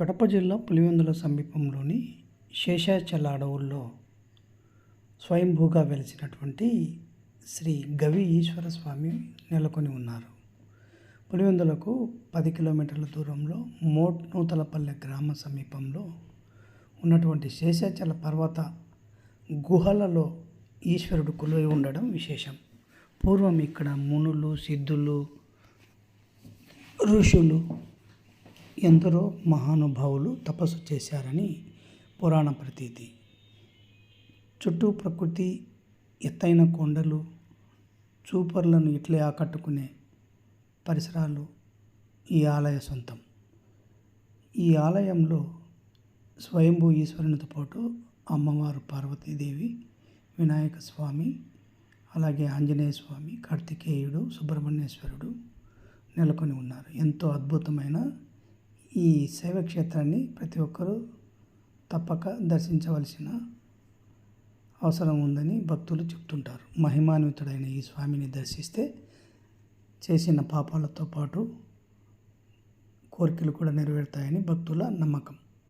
కడప జిల్లా పులివెందుల సమీపంలోని శేషాచల అడవుల్లో స్వయంభూగా వెలిసినటువంటి శ్రీ గవి ఈశ్వర స్వామి నెలకొని ఉన్నారు. పులివెందులకు పది కిలోమీటర్ల దూరంలో మోట్ నూతలపల్లె గ్రామ సమీపంలో ఉన్నటువంటి శేషాచల పర్వత గుహలలో ఈశ్వరుడు కొలువై ఉండడం విశేషం. పూర్వం ఇక్కడ మునులు సిద్ధులు ఋషులు ఎందరో మహానుభావులు తపస్సు చేశారని పురాణ ప్రతీతి. చుట్టూ ప్రకృతి ఎత్తైన కొండలు చూపర్లను ఇట్లే ఆకట్టుకునే పరిసరాలు ఈ ఆలయ సొంతం. ఈ ఆలయంలో స్వయంభూ ఈశ్వరునితో పాటు అమ్మవారు పార్వతీదేవి వినాయక స్వామి అలాగే ఆంజనేయ స్వామి కార్తికేయుడు సుబ్రహ్మణ్యేశ్వరుడు నెలకొని ఉన్నారు. ఎంతో అద్భుతమైన ఈ శైవ క్షేత్రాన్ని ప్రతి ఒక్కరూ తప్పక దర్శించవలసిన అవసరం ఉందని భక్తులు చెప్తుంటారు. మహిమాన్వితుడైన ఈ స్వామిని దర్శిస్తే చేసిన పాపాలతో పాటు కోరికలు కూడా నెరవేరుతాయని భక్తుల నమ్మకం.